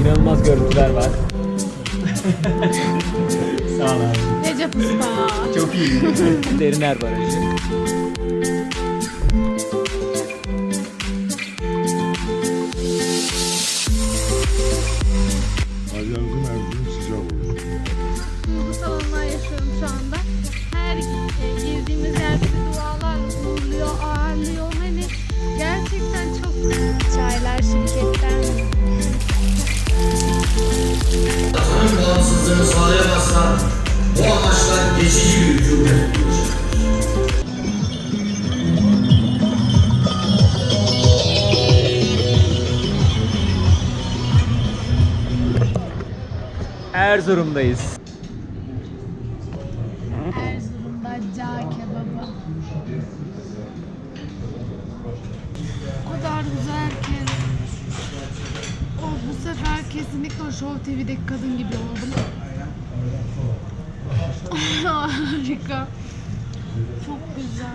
İnanılmaz görüntüler var. Sağ ol abi. Recep Usta. Çok iyi. Deriner Barajı. Alyansın Erzurum sıcak olur. Duygusal anlar yaşıyorum şu anda. Her e, girdiğimiz yer bizi dualar uğurluyor, ağırlıyor. Gerçekten çok... Çaylar şirketten. vatanın bağımsızlığını sağlayamazsa bu amaçlar geçici bir hükümet olacak. Erzurum'dayız. Kesinlikle o Show TV'deki kadın gibi oldum. Harika. Çok güzel.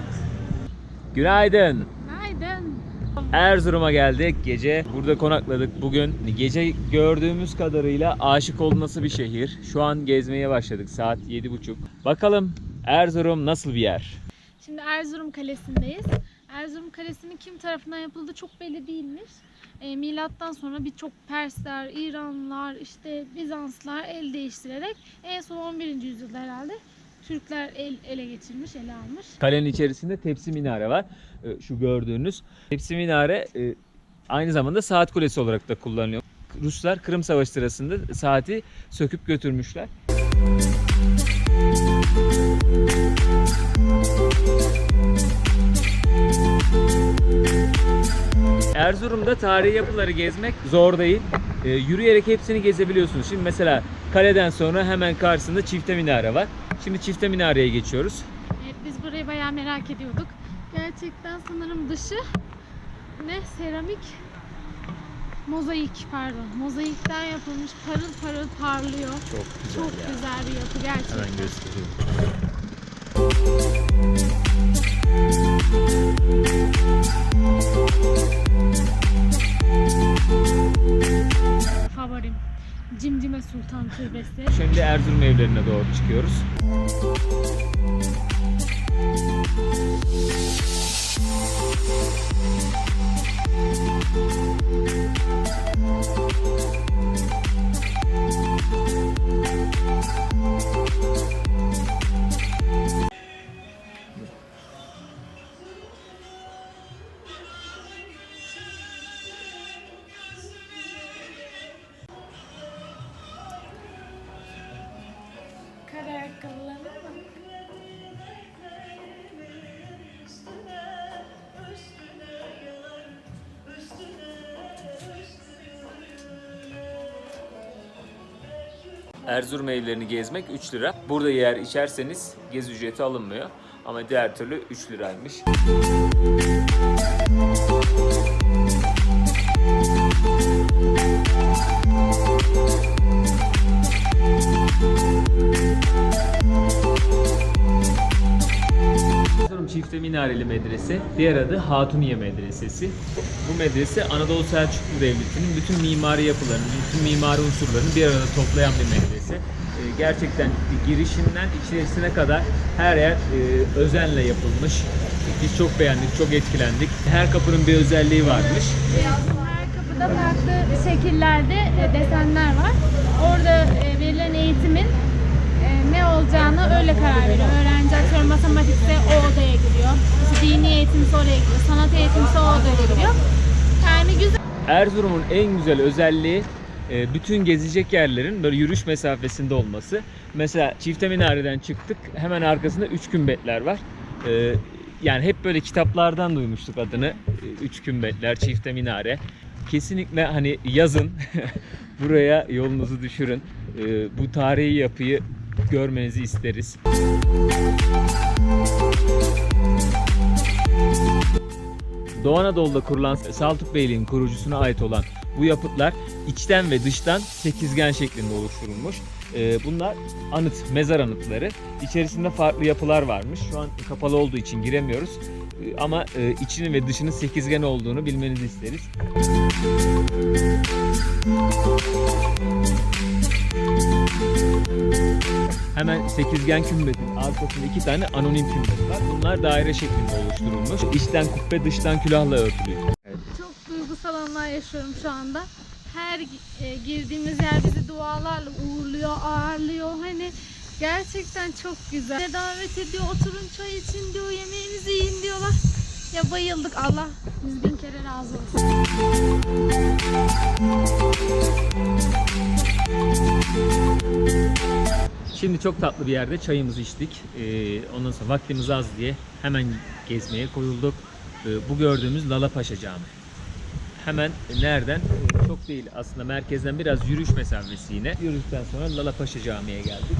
Günaydın. Günaydın. Erzurum'a geldik. Gece burada konakladık. Bugün gece gördüğümüz kadarıyla aşık olunası bir şehir. Şu an gezmeye başladık. Saat 7.30. Bakalım Erzurum nasıl bir yer? Şimdi Erzurum Kalesi'ndeyiz. Erzurum Kalesi'nin kim tarafından yapıldığı çok belli değilmiş. E, milattan sonra birçok Persler, İranlılar, işte Bizanslar el değiştirerek en son 11. yüzyılda herhalde Türkler el, ele geçirmiş, ele almış. Kalenin içerisinde tepsi minare var. Ee, Şu gördüğünüz tepsi minare e, aynı zamanda saat kulesi olarak da kullanılıyor. Ruslar Kırım Savaşı sırasında saati söküp götürmüşler. Erzurum'da tarihi yapıları gezmek zor değil. Ee, yürüyerek hepsini gezebiliyorsunuz. Şimdi mesela kaleden sonra hemen karşısında çifte minare var. Şimdi çifte minareye geçiyoruz. Evet, biz burayı bayağı merak ediyorduk. Gerçekten sanırım dışı ne seramik mozaik pardon mozaikten yapılmış parıl parıl parlıyor. Çok güzel Çok ya. güzel bir yapı gerçekten. Hemen göstereyim. Favorim. Cimcime Sultan Türbesi. Şimdi Erzurum evlerine doğru çıkıyoruz. Kara Erzurum evlerini gezmek 3 lira. Burada yer içerseniz gezi ücreti alınmıyor. Ama diğer türlü 3 liraymış. Minareli Medrese, diğer adı Hatuniye Medresesi. Bu medrese Anadolu Selçuklu Devleti'nin bütün mimari yapılarını, bütün mimari unsurlarını bir arada toplayan bir medrese. Ee, Gerçekten girişinden içerisine kadar her yer e, özenle yapılmış. Biz çok beğendik, çok etkilendik. Her kapının bir özelliği varmış. Her kapıda farklı şekillerde e, desenler var. Orada e, verilen eğitimin ne olacağını öyle karar veriyor. Öğrenci atıyorum matematikse o odaya giriyor. İşte dini eğitimse oraya giriyor. Sanat eğitimse o odaya giriyor. Yani güzel. Erzurum'un en güzel özelliği e, bütün gezecek yerlerin böyle yürüyüş mesafesinde olması. Mesela Çifte Minare'den çıktık. Hemen arkasında üç kümbetler var. E, Yani hep böyle kitaplardan duymuştuk adını. E, Üç kümbetler, Çifte Minare. Kesinlikle hani yazın buraya yolunuzu düşürün. Bu tarihi yapıyı görmenizi isteriz. Doğu Anadolu'da kurulan Saltuk Beyliği'nin kurucusuna ait olan bu yapıtlar içten ve dıştan sekizgen şeklinde oluşturulmuş. Ee, bunlar anıt, mezar anıtları. İçerisinde farklı yapılar varmış. Şu an kapalı olduğu için giremiyoruz. E, Ama e, içinin ve dışının sekizgen olduğunu bilmenizi isteriz. Hemen sekizgen kümbetin arkasında iki tane anonim kümbet var. Bunlar daire şeklinde oluşturulmuş. İçten kubbe dıştan külahla örtülü. Çok duygusal anlar yaşıyorum şu anda. Her e, girdiğimiz yer bizi dualarla uğurluyor, ağırlıyor. Hani gerçekten çok güzel. Bize davet ediyor, oturun çay için diyor, yemeğinizi yiyin diyorlar. Ya bayıldık Allah yüz bin kere razı olsun. Şimdi çok tatlı bir yerde çayımızı içtik. Ee, ondan sonra vaktimiz az diye hemen gezmeye koyulduk. Ee, bu gördüğümüz Lala Paşa Camii. Hemen nereden? Çok değil aslında merkezden biraz yürüyüş mesafesi yine. Yürüdükten sonra Lala Paşa Camii'ye geldik.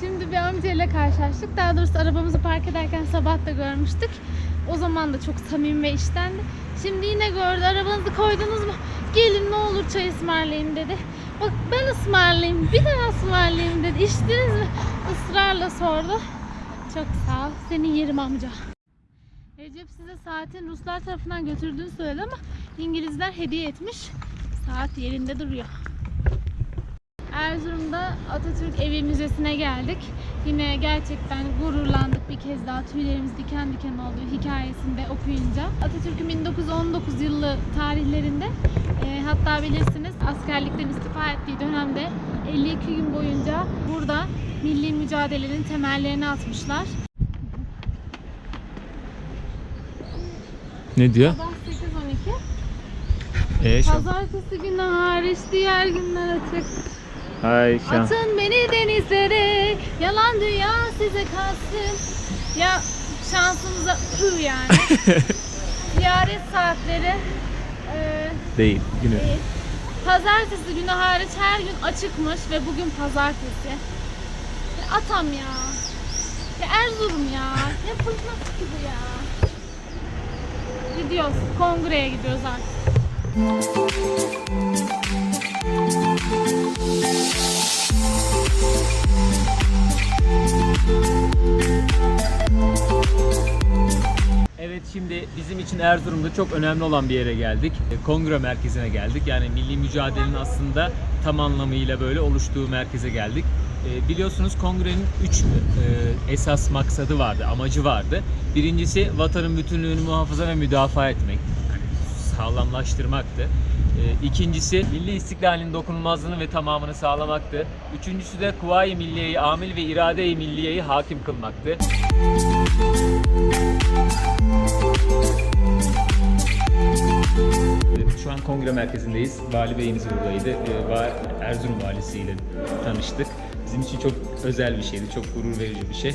Şimdi bir amcayla karşılaştık. Daha doğrusu arabamızı park ederken sabah da görmüştük. O zaman da çok samimi ve iştendi. Şimdi yine gördü. Arabanızı koydunuz mu? Gelin ne olur çay ısmarlayayım dedi. Bak ben ısmarlayayım. Bir daha ısmarlayayım dedi. İçtiniz mi? Israrla sordu. Çok sağ ol. Seni yerim amca. Recep size saatin Ruslar tarafından götürdüğünü söyledi ama İngilizler hediye etmiş. Saat yerinde duruyor. Erzurum'da Atatürk Evi Müzesi'ne geldik. Yine gerçekten gururlandık bir kez daha tüylerimiz diken diken oldu hikayesinde okuyunca. Atatürk'ün 1919 yılı tarihlerinde e, hatta bilirsiniz askerlikten istifa ettiği dönemde 52 gün boyunca burada milli mücadelenin temellerini atmışlar. Ne diyor? Sabah 8.12 Ee, Pazartesi günü hariç diğer günler açık. Hay Atın beni denizlere, yalan dünya size kalsın. Ya şansımıza pü yani. Ziyaret saatleri e, Değil. Günü. değil. Pazartesi günü hariç her gün açıkmış ve bugün pazartesi. Ya atam ya. Ya Erzurum ya. Ya fırtınası ki bu ya. Gidiyoruz. Kongreye gidiyoruz artık. Evet şimdi bizim için Erzurum'da çok önemli olan bir yere geldik. E, Kongre merkezine geldik. Yani milli mücadelenin aslında tam anlamıyla böyle oluştuğu merkeze geldik. E, biliyorsunuz kongrenin 3 esas maksadı vardı, amacı vardı. Birincisi vatanın bütünlüğünü muhafaza ve müdafaa etmek. Sağlamlaştırmaktı. E, İkincisi milli istiklalin dokunulmazlığını ve tamamını sağlamaktı. Üçüncüsü de Kuvayi Milliye'yi amil ve irade-i milliyeyi hakim kılmaktı. Şu an kongre merkezindeyiz. Vali Bey'imiz buradaydı. Ee, Erzurum valisiyle tanıştık. Bizim için çok özel bir şeydi, çok gurur verici bir şey. Ee,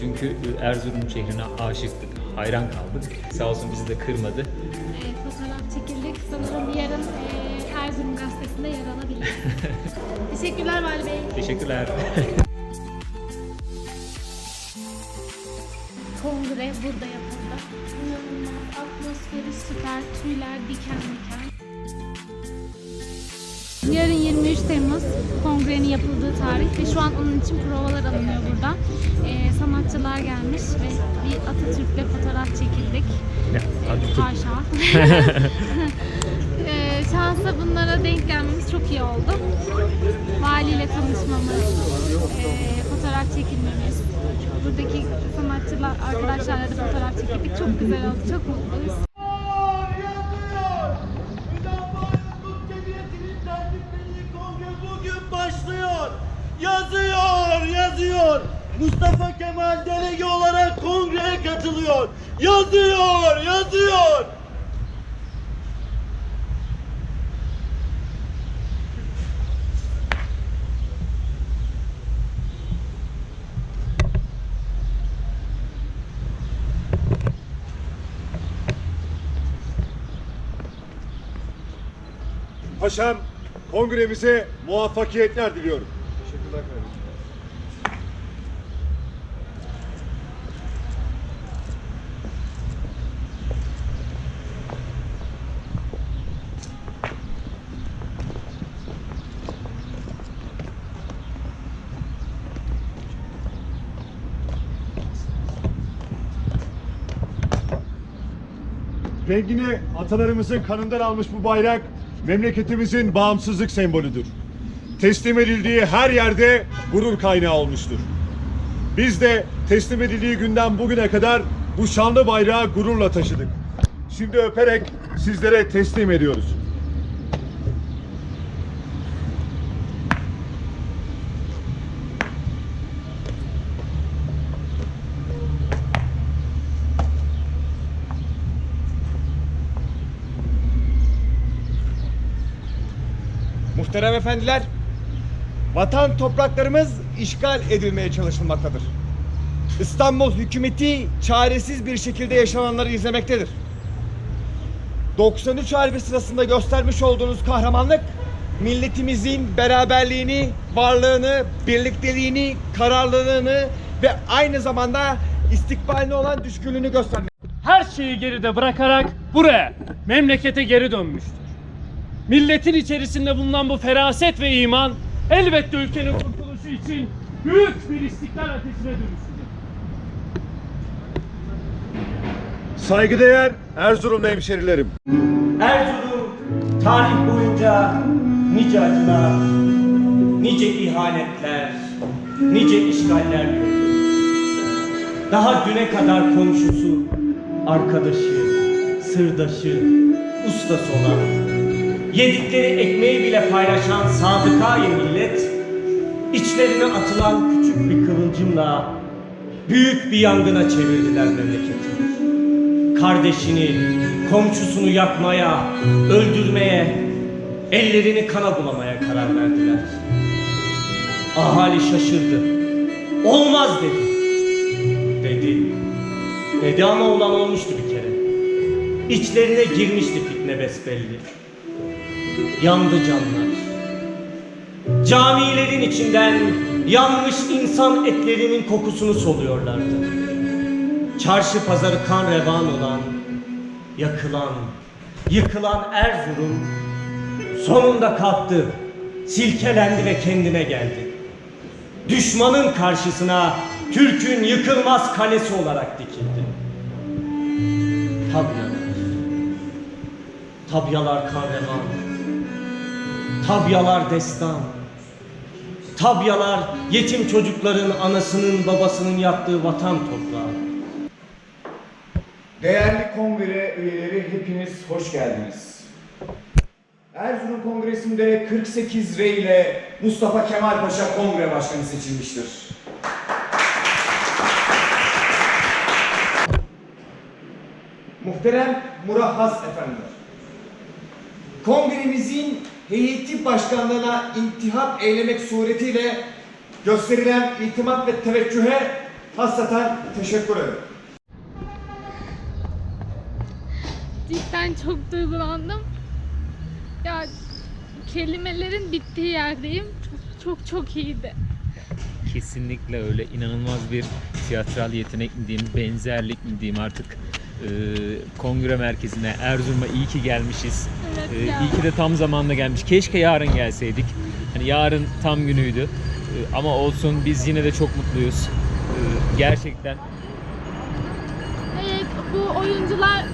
Çünkü Erzurum şehrine aşıktık, hayran kaldık. Sağ olsun bizi de kırmadı. Gazetesinde yer alabilir. Teşekkürler Vali Bey. Teşekkürler. Kongre burada yapıldı. İnanılmaz. Atmosferi süper. Tüyler diken diken. Yarın 23 Temmuz kongrenin yapıldığı tarih ve şu an onun için provalar alınıyor burada. Ee, sanatçılar gelmiş ve bir Atatürk'le fotoğraf çekildik. Hadi tut. Haşa. Şansa bunlara denk gelmemiz çok iyi oldu. Valiyle tanışmamız, ee, fotoğraf çekilmemiz, buradaki sanatçılar arkadaşlarla da fotoğraf çekildik. Çok güzel oldu, çok mutluyuz. Yazıyor, yazıyor. Mustafa Kemal delege olarak kongreye katılıyor. Yazıyor, yazıyor. Paşam kongremize muvaffakiyetler diliyorum. Teşekkürler. Rengini atalarımızın kanından almış bu bayrak memleketimizin bağımsızlık sembolüdür. Teslim edildiği her yerde gurur kaynağı olmuştur. Biz de teslim edildiği günden bugüne kadar bu şanlı bayrağı gururla taşıdık. Şimdi öperek sizlere teslim ediyoruz. Muhterem efendiler, vatan topraklarımız işgal edilmeye çalışılmaktadır. İstanbul hükümeti çaresiz bir şekilde yaşananları izlemektedir. 93 Harbi sırasında göstermiş olduğunuz kahramanlık, milletimizin beraberliğini, varlığını, birlikteliğini, kararlılığını ve aynı zamanda istikbaline olan düşkünlüğünü göstermektedir. her şeyi geride bırakarak buraya, memlekete geri dönmüştür. Milletin içerisinde bulunan bu feraset ve iman elbette ülkenin kurtuluşu için büyük bir istiklal ateşine dönüştür. Saygıdeğer Erzurumlu hemşerilerim. Erzurum tarih boyunca nice acılar, nice ihanetler, nice işgaller gördü. Daha düne kadar komşusu, arkadaşı, sırdaşı, ustası olan, yedikleri ekmeği bile paylaşan sadıkayı millet, içlerine atılan küçük bir kıvılcımla büyük bir yangına çevirdiler memleketi kardeşini, komşusunu yakmaya, öldürmeye, ellerini kana bulamaya karar verdiler. Ahali şaşırdı. Olmaz dedi. Dedi. Dedi ama olan olmuştu bir kere. İçlerine girmişti fitne besbelli. Yandı canlar. Camilerin içinden yanmış insan etlerinin kokusunu soluyorlardı. Çarşı pazarı kan revan olan, yakılan, yıkılan Erzurum sonunda kalktı, silkelendi ve kendine geldi. Düşmanın karşısına Türk'ün yıkılmaz kalesi olarak dikildi. Tabyalar, tabyalar kan revan, tabyalar destan, tabyalar yetim çocukların anasının babasının yattığı vatan toprağı. Değerli kongre üyeleri hepiniz hoş geldiniz. Erzurum Kongresi'nde 48 rey ile Mustafa Kemal Paşa kongre başkanı seçilmiştir. Muhterem Murahhaz efendiler. Kongremizin heyeti başkanlığına intihap eylemek suretiyle gösterilen itimat ve teveccühe hasreten teşekkür ederim. Cidden çok duygulandım. Ya kelimelerin bittiği yerdeyim. Çok çok çok iyiydi. Kesinlikle öyle inanılmaz bir tiyatral yetenek mi diyeyim, benzerlik mi diyeyim artık e, kongre merkezine Erzurum'a iyi ki gelmişiz. Evet E, ya. iyi ki de tam zamanında gelmiş. Keşke yarın gelseydik. Hani yarın tam günüydü. E, ama olsun biz yine de çok mutluyuz. E, gerçekten Evet bu oyuncular